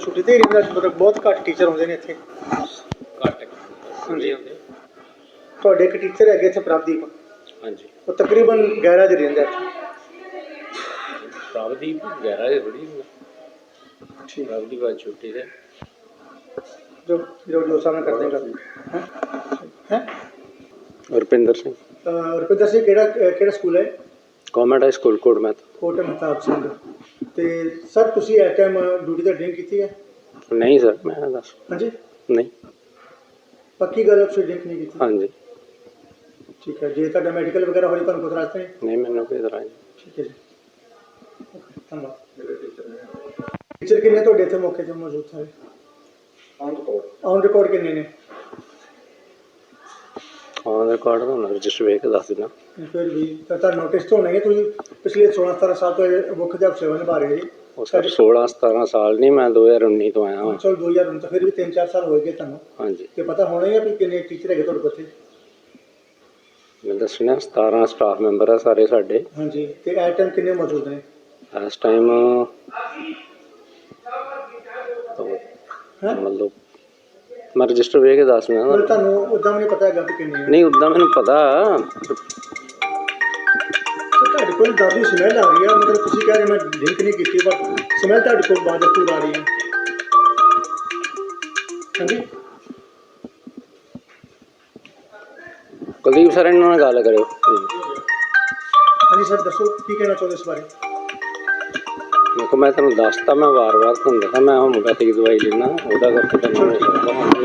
ਛੁੱਟੀ ਤੇ ਏਰੀਆ ਦਾ ਮਤਲਬ ਬਹੁਤ ਘੱਟ ਟੀਚਰ ਆਉਂਦੇ ਨੇ ਇੱਥੇ। ਘੱਟ ਹੁੰਦੇ ਹੁੰਦੇ ਤੁਹਾਡੇ ਇੱਕ ਟੀਚਰ ਹੈਗੇ ਇੱਥੇ ਪ੍ਰਭਦੀਪ। ਹਾਂਜੀ। ਉਹ ਤਕਰੀਬਨ ਗੈਰਾ ਚ ਰਹਿੰਦਾ ਇੱਥੇ। ਪ੍ਰਭਦੀਪ ਗਹਿਰਾ ਹੈ ਥੋੜੀ ਠੀਕ। ਪ੍ਰਭਦੀਪ ਬਾਅਦ ਛੁੱਟੀ ਤੇ। ਜੋ ਜੋ ਜੋ ਸਾਹਮਣੇ ਕਰ ਦੇਗਾ ਹੈ? ਹੈ? ਰੁਪਿੰਦਰ ਸਿੰਘ। ਰੁਪਿੰਦਰ ਸਿੰਘ ਕਿਹੜਾ ਅਹ ਕਿਹੜਾ ਸਕੂਲ ਹੈ? ਗਵਰਨਮੈਂਟ ਹਾਈ ਸਕੂਲ ਕੋਟ ਮੈਥ ਕੋਟ ਮਹਤਾਬ ਸਿੰਘ। ਤੇ ਸਰ ਤੁਸੀਂ ਇਸ ਟਾਈਮ ਡਿਊਟੀ ਤੇ ਡਰਿੰਕ ਕੀਤੀ ਹੈ? ਨਹੀਂ ਸਰ ਮੈਂ ਦੱਸ ਹਾਂਜੀ? ਨਹੀਂ। ਪੱਕੀ ਗੱਲ ਹੈ ਤੁਸੀਂ ਡਰਿੰਕ ਨਹੀਂ ਕੀਤੀ। ਹਾਂਜੀ। ਠੀਕ ਹੈ ਜੇ ਤੁਹਾਡਾ ਮੈਡੀਕਲ ਵਗੈਰਾ ਹੋਈ ਤੁਹਾਨੂੰ ਕੋਈ ਇਤਰਾਜ਼ ਤਾਂ ਨਹੀਂ? ਮੈਨੂੰ ਕੋਈ ਨਹੀਂ। ਠੀਕ ਹੈ ਜੀ। Okay, ਧੰਨਵਾਦ। ਟੀਚਰ ਕਿੰਨੇ ਤੁਹਾਡੇ ਇੱਥੇ ਮੌਕੇ ਤੇ ਮੌਜੂਦ ਸਾਰੇ ਔਨ ਰਿਕਾਰਡ ਕਿੰਨੇ ਨੇ? ਹਾਂ ਰਿਕਾਰਡ ਦਾ ਰਜਿਸਟਰ ਵੇਖ ਕੇ ਦੱਸ ਦੇਣਾ ਫਿਰ ਵੀ ਤਾਂ ਤਾਂ ਨੋਟਿਸ ਤੋਂ ਹੋਣਗੇ ਤੁਸੀਂ ਪਿਛਲੇ 16 17 ਸਾਲ ਤੋਂ ਇਹ ਮੁੱਖ ਅਧਿਆਪਕ ਸੇਵਾ ਨਿਭਾ ਰਹੇ ਜੀ। ਉਹ ਸਰ 16 17 ਸਾਲ ਨਹੀਂ ਮੈਂ 2019 ਤੋਂ ਆਇਆ ਹਾਂ। ਚਲ 2000 ਤਾਂ ਫਿਰ ਵੀ 3-4 ਸਾਲ ਹੋਏ ਗਏ ਤੁਹਾਨੂੰ। ਹਾਂਜੀ। ਤੇ ਪਤਾ ਹੋਣਾ ਹੀ ਆ ਵੀ ਕਿੰਨੇ ਟੀਚਰ ਹੈਗੇ ਤੁਹਾਡੇ ਕੋਲ ਮੈਂ ਦੱਸਣਾ 17 ਸਟਾਫ ਮੈਂਬਰ ਆ ਸਾਰੇ ਸਾਡੇ। ਹਾਂਜੀ ਤੇ ਐਟ ਟਾਈਮ ਕਿੰਨੇ ਮੌਜੂਦ ਨੇ? ਇਸ ਟਾਈਮ ਹੈ? ਮਤਲਬ ਮੈਂ ਰਜਿਸਟਰ ਵੇਖ ਕੇ ਦੱਸ ਦਿੰਦਾ ਪਰ ਤੁਹਾਨੂੰ ਉਦਾਂ ਨਹੀਂ ਪਤਾ ਹੈਗਾ ਵੀ ਕਿੰਨੇ ਆ। ਨਹੀਂ ਉਦਾਂ ਮੈਨੂੰ ਪਤਾ। ਤੇ ਤੁਹਾਡੇ ਕੋਲ ਦਾਦੀ ਸਮੈਲ ਆ ਰਹੀ ਆ ਮਤਲਬ ਤੁਸੀਂ ਕਹਿ ਰਹੇ ਮੈਂ ਡਰਿੰਕ ਨਹੀਂ ਕੀਤੀ ਪਰ ਸਮੈਲ ਤੁਹਾਡੇ ਕੋਲ ਬਾਅਦ ਤੋਂ ਆ ਰਹੀ ਹੈ ਹਾਂਜੀ? ਕੁਲਦੀਪ ਸਰ ਇਹਨਾਂ ਨਾਲ ਗੱਲ ਕਰਿਓ। ਹਾਂਜੀ ਸਰ ਦੱਸੋ ਕੀ ਕਹਿਣਾ ਚਾਹੁੰਦੇ ਇਸ ਬਾਰੇ? ਦੇਖੋ ਮੈਂ ਤੁਹਾਨੂੰ ਦੱਸਤਾ ਮੈਂ ਵਾਰ-ਵਾਰ ਤੁਹਾਨੂੰ ਦੱਸਾਂ ਮੈਂ ਹੋਮੋਪੈਥਿਕ ਦਵਾਈ ਲੈਣਾ ਉਹਦਾ ਕਰਕੇ ਤੁਹਾਨੂੰ ਹੋ